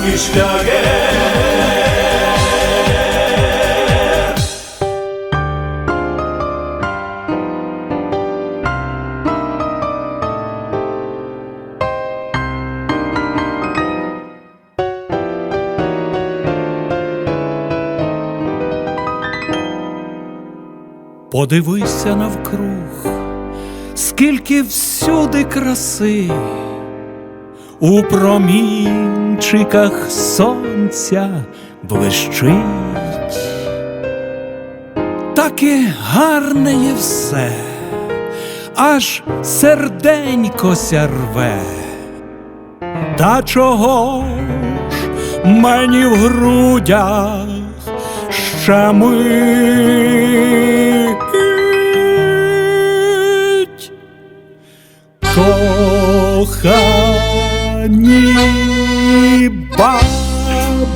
козацький шлягер. Подивися навкруг, скільки всюди краси, у промінчиках сонця блищить, таке гарне є все, аж серденько ся рве. Та чого ж мені в грудях щемить?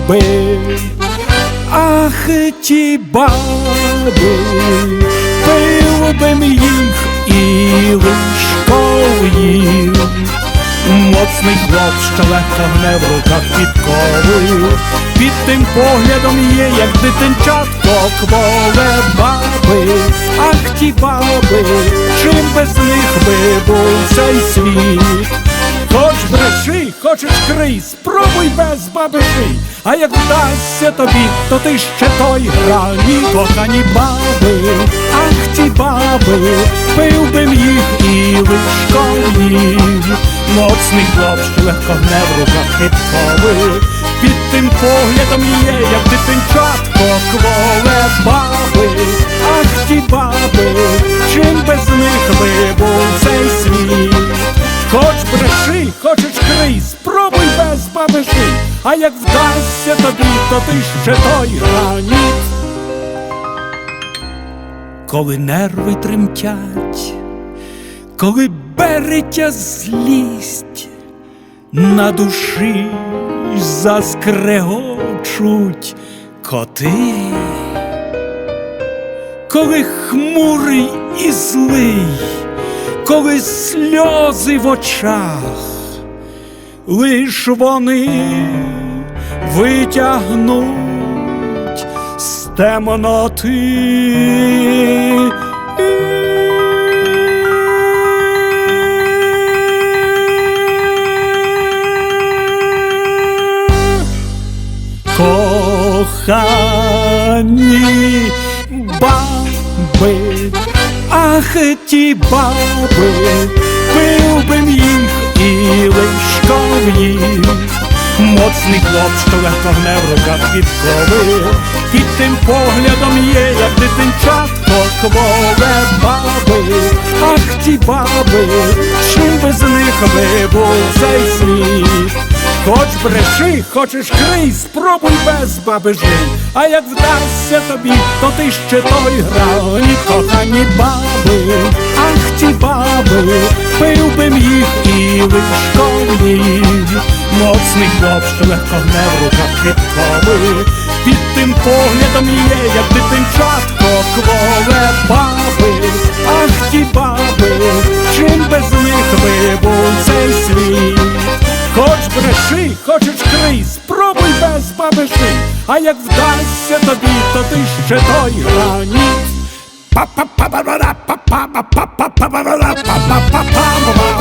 Баби, ах ті баби, пив би їх і лишков їм. Моцний хлоп, що легко гне в руках підкови, під тим поглядом є, як дитинчатко кволе баби, ах ті баби, чим без них би був цей світ. Хочеш крий, спробуй без баби жий. А як вдасться тобі, то ти ще той грані кохані баби, ах ті баби, пив би їх і лишком їх. Моцний хлоп, легко гне в руках підкови, під тим поглядом є, як дитинчатко кволе баби, ах ті баби, чим без них вибув а як вдасться тобі, то ти ще той граніт. Коли нерви тремтять, коли береться злість, на душі заскрегочуть коти, коли хмурий і злий, коли сльози в очах, лиш вони витягнуть з темноти. Кохані баби, ах ті баби, пив би їх і їх. Моцний хлоп, що легко гне в руках підкови, під тим поглядом є, як дитинчатко кволе баби, ах ті баби, чим без них вибув цей світ. Хоч бреши, хочеш крий, спробуй без баби жий. А як вдасться тобі, то ти ще той грані, кохані баби, ах ті баби, пив би їх і лишком їх. Моцний хлоп, легко гне в руках підкови, під тим поглядом є, як дитинчатко кволе баби, ах ті баби, чим без них вибув цей світ. Хоч бреши, хочеш крий, спробуй без баби жий, а як вдасться тобі, то ти ще той граніт. Па-па-па-ба-ра-па-па-па-па-па-па-па-па-па-пам.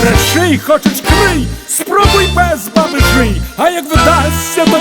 Бреши, хочеш крий, спробуй без баби жий, а як вдасться то